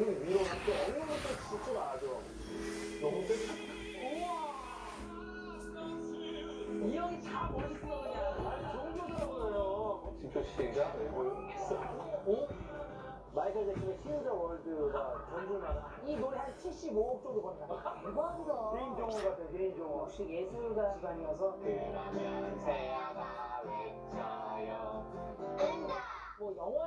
이러나? 또 어느 것도 진줄 알죠 너무 이 형이 다 멋있어 그냥. 종교더라고요 지표 시작. 어? 마이클 잭슨의 히어 더 월드가 전주마다 이 노래 한 75억 정도 번다 대박이다 개인정보 같아 개인정보 역시 예술가 집안이어서